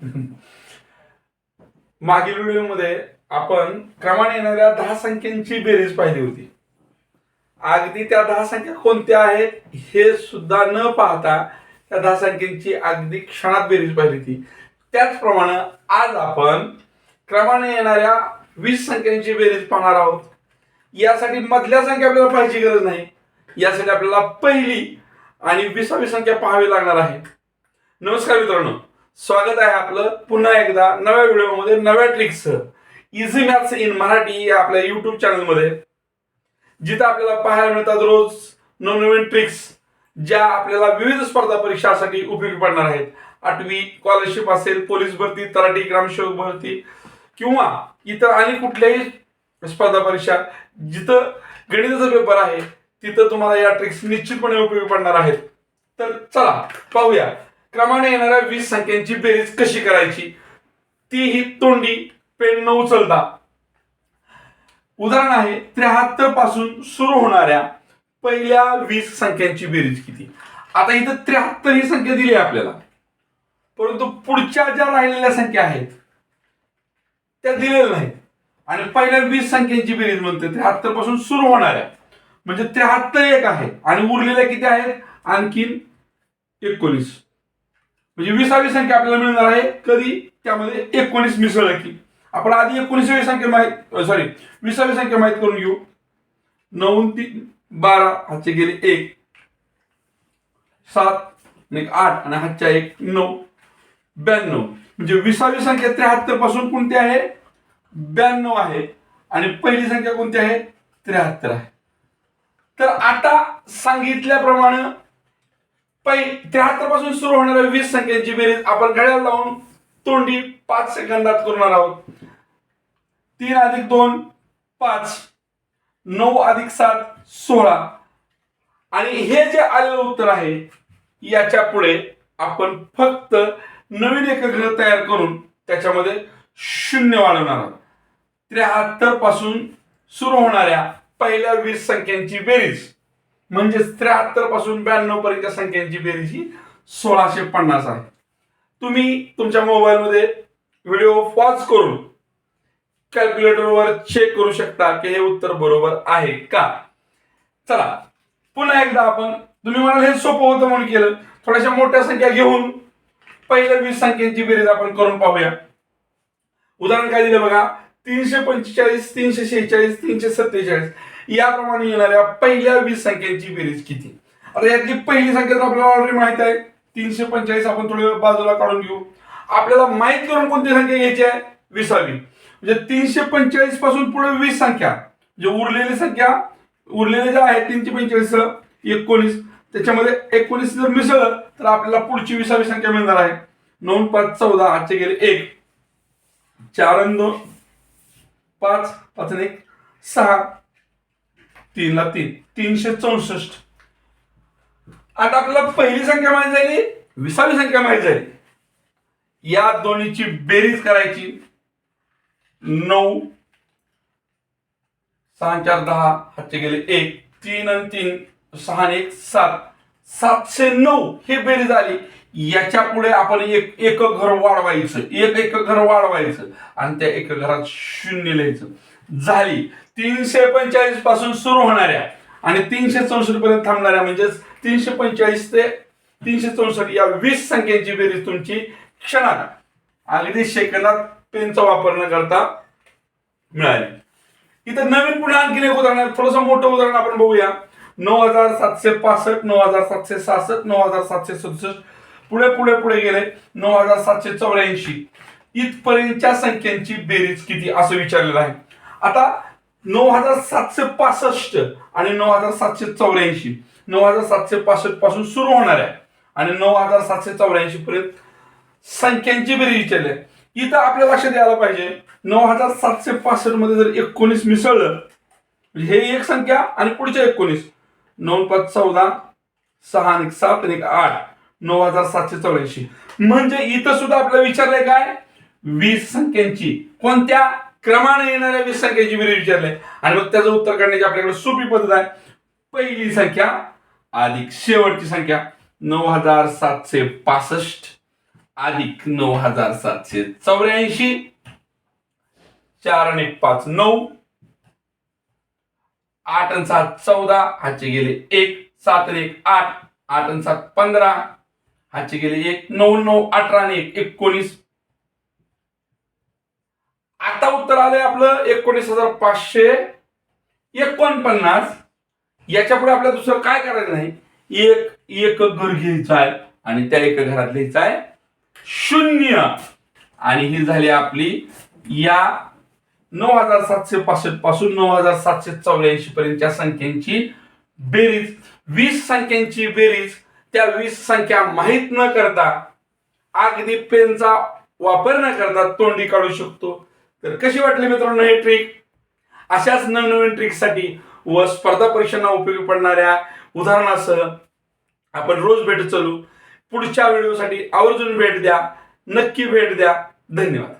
मागील व्हिडिओमध्ये आपण क्रमाने येणाऱ्या दहा संख्यांची बेरीज पाहिली होती. अगदी त्या दहा संख्या कोणत्या आहेत हे सुद्धा न पाहता त्या दहा संख्यांची अगदी क्षणात बेरीज पाहिली होती. त्याचप्रमाणे आज आपण क्रमाने येणाऱ्या वीस संख्यांची बेरीज पाहणार आहोत. यासाठी मधल्या संख्या आपल्याला पाहायची गरज नाही. यासाठी आपल्याला पहिली आणि विसावी संख्या पाहावी लागणार आहे. नमस्कार मित्रांनो. स्वागत आहे आपलं पुन्हा एकदा नव्या व्हिडिओमध्ये नव्या tricks easy maths in Marathi या आपल्या युट्यूब चॅनलमध्ये जिथं आपल्याला पाहायला मिळतात रोज नवनवीन ट्रिक्स ज्या आपल्याला विविध स्पर्धा परीक्षासाठी उपयोगी पडणार आहेत. आठवी स्कॉलरशिप असेल पोलीस भरती तलाठी ग्रामसेवक भरती किंवा इतर आणि कुठल्याही स्पर्धा परीक्षा जिथं गणिताचा पेपर आहे तिथं तुम्हाला या ट्रिक्स निश्चितपणे उपयोगी पडणार आहेत. तर चला पाहूया. क्रमाने येणाऱ्या वीस संख्यांची बेरीज कशी करायची? ती ही तोंडी पेन न उचलता. उदाहरण आहे त्र्याहत्तरपासून सुरू होणाऱ्या पहिल्या वीस संख्यांची बेरीज किती? आता इथं त्र्याहत्तर ही संख्या दिली आहे आपल्याला. परंतु पुढच्या ज्या राहिलेल्या संख्या आहेत त्या दिलेल्या नाहीत. आणि पहिल्या वीस संख्यांची बेरीज म्हणते त्र्याहत्तरपासून सुरू होणाऱ्या. म्हणजे त्र्याहत्तर एक आहे आणि उरलेल्या किती आहेत? आणखीन एकोणीस. म्हणजे विसावी संख्या आपल्याला मिळणार आहे. कधी? त्यामध्ये एकोणीस मिसळलं की. आपण आधी एकोणीसावी संख्या माहीत सॉरी विसावी संख्या माहीत करून घेऊ. नऊ तीन बारा हातचे गेले एक. सात एक आठ आणि हातच्या एक नऊ. ब्याण्णव. म्हणजे विसावी संख्या त्र्याहत्तरपासून कोणती आहे? ब्याण्णव आहे. आणि पहिली संख्या कोणती आहे? त्र्याहत्तर आहे. तर आता सांगितल्याप्रमाणे त्र्याहत्तरपासून सुरू होणाऱ्या वीस संख्यांची बेरीज आपण घड्याळ लावून तोंडी पाच सेकंदात करणार आहोत. तीन अधिक दोन पाच. नऊ अधिक सात सोळा. आणि हे जे आलेलं उत्तर आहे याच्यापुढे आपण फक्त नवीन एकग्रह तयार करून त्याच्यामध्ये शून्य वाढवणार आहोत. त्र्याहत्तरपासून सुरू होणाऱ्या पहिल्या वीस संख्यांची बेरीज. म्हणजेच त्र्याहत्तरपासून ब्याण्णव पर्यंत संख्यांची बेरीज ही सोळाशे पन्नास आहे. तुम्ही तुमच्या मोबाईलमध्ये व्हिडिओ पॉज करून कॅल्क्युलेटरवर चेक करू शकता की हे उत्तर बरोबर आहे का? चला पुन्हा एकदा आपण तुम्ही म्हणाल हे सोपं होतं म्हणून केलं. थोड्याशा मोठ्या संख्या घेऊन पहिल्या वीस संख्यांची बेरीज आपण करून पाहूया. उदाहरण काय दिलं बघा? तीनशे पंचेचाळीस तीनशे शेहेचाळीस तीनशे सत्तेचाळीस. याप्रमाणे येणाऱ्या पहिल्या वीस संख्यांची बेरीज किती? आता यातली पहिली संख्या तर आपल्याला ऑलरेडी माहीत आहे. तीनशे पंचेचाळीस आपण थोडी वेळ बाजूला काढून घेऊ. आपल्याला माहीत करून कोणती संख्या घ्यायची आहे? विसावी. म्हणजे तीनशे पंचेचाळीसपासून पुढे वीस संख्या. म्हणजे उरलेली संख्या उरलेले जे आहे तीनशे पंचेचाळीस एकोणीस. त्याच्यामध्ये एकोणीस जर मिसळलं तर आपल्याला पुढची विसावी संख्या मिळणार आहे. नऊ पाच चौदा आजचे गेले एक. चार दोन पाच पाच एक सहा. तीनला तीन. तीनशे चौसष्ट. आता आपल्याला पहिली संख्या माहिती झाली विसावी संख्या माहिती झाली. या दोन्हीची बेरीज करायची. नऊ सहा चार दहा हातचे गेले एक तीन आणि तीन सहा आणि एक सात. सातशे नऊ हे बेरीज आली. याच्यापुढे आपण एक एक घर वाढवायचं. एक एक घर वाढवायचं. आणि त्या एक घरात शून्य लिहायचं. झाली. तीनशे पंचेचाळीसपासून सुरू होणाऱ्या आणि तीनशे चौसष्ट पर्यंत थांबणाऱ्या म्हणजेच तीनशे पंचेचाळीस ते तीनशे चौसष्ट या वीस संख्येची बेरीज तुमची क्षणात अगदी सेकंदात पेनचा वापर न करता मिळाली. इथं नवीन पुढे आणखीन एक उदाहरण आहे. थोडंसं मोठं उदाहरण आपण बघूया. नऊ हजार सातशे पासष्ट नऊ हजार सातशे सहासष्ट नऊ हजार सातशे सदुसष्ट. पुढे पुढे पुढे गेले. नऊ हजार सातशे चौऱ्याऐंशी. इथपर्यंतच्या संख्यांची बेरीज किती असं विचारलेलं आहे. आता नऊ हजार सातशे पासष्ट आणि नऊ हजार सातशे चौऱ्याऐंशी. नऊ हजार सातशे पासष्टपासून सुरू आहे. आणि नऊ हजार सातशे चौऱ्याऐंशी पर्यंत संख्यांची बेरीज विचारले आहे. इथं आपल्या लक्षात यायला पाहिजे. नऊ हजार सातशे पासष्टमध्ये जर एकोणीस मिसळलं म्हणजे हे एक संख्या आणि पुढच्या एकोणीस. नऊ पाच चौदा सहा आणि एक सात आणि एक आठ. नऊ हजार सातशे चौऱ्याऐंशी. म्हणजे इथं सुद्धा आपल्याला विचारलंय काय? वीस संख्यांची. कोणत्या? क्रमाने येणाऱ्या वीस संख्येची बेरीज विचारले आणि मग त्याचं उत्तर काढण्याची आपल्याकडे सोपी पद्धत आहे. पहिली संख्या अधिक शेवटची संख्या नऊ हजार सातशे पासष्ट. अधिक नऊ हजार सातशे चौऱ्याऐंशी. चार आणि पाच नऊ. आठ आणि सात चौदा. हाचे गेले एक सात आणि एक आठ. आठ आणि सात पंधरा. हाचे गेले एक नऊ नऊ अठरा आणि एक एकोणीस आता उत्तर आलंय आपलं एकोणीस हजार पाचशे एकोणपन्नास. याच्यापुढे आपल्याला दुसरं काय करायचं नाही. एक एक घर घ्यायचं आहे आणि त्या एका घरात लिहायचं आहे शून्य. आणि ही झाली आपली या नऊ हजार सातशे पासष्टपासून नऊ हजार सातशे चौऱ्याऐंशी पर्यंतच्या संख्यांची बेरीज वीस संख्यांची बेरीज त्या वीस संख्या माहीत न करता अगदी पेनचा वापर न करता तोंडी काढू शकतो. तर कशी वाटली मित्रांनो हे ट्रिक अशाच नवनवीन ट्रिकसाठी व स्पर्धा परीक्षांना उपयोगी पडणाऱ्या उदाहरणासह आपण रोज भेट चालू. पुढच्या व्हिडिओसाठी आवर्जून भेट द्या. नक्की भेट द्या. धन्यवाद.